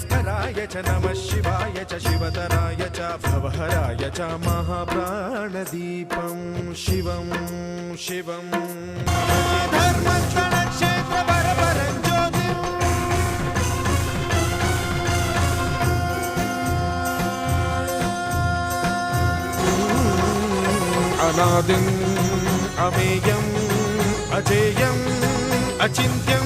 मयस्कराय च नमः शिवाय च शिवतराय च भवहराय च महाप्राणदीपं शिवं शिवं। अनादिम् अमेयम् अजेयम् अचिन्त्यम्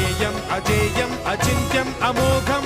అజేయం అజేయం అచింత్యం అమోఘం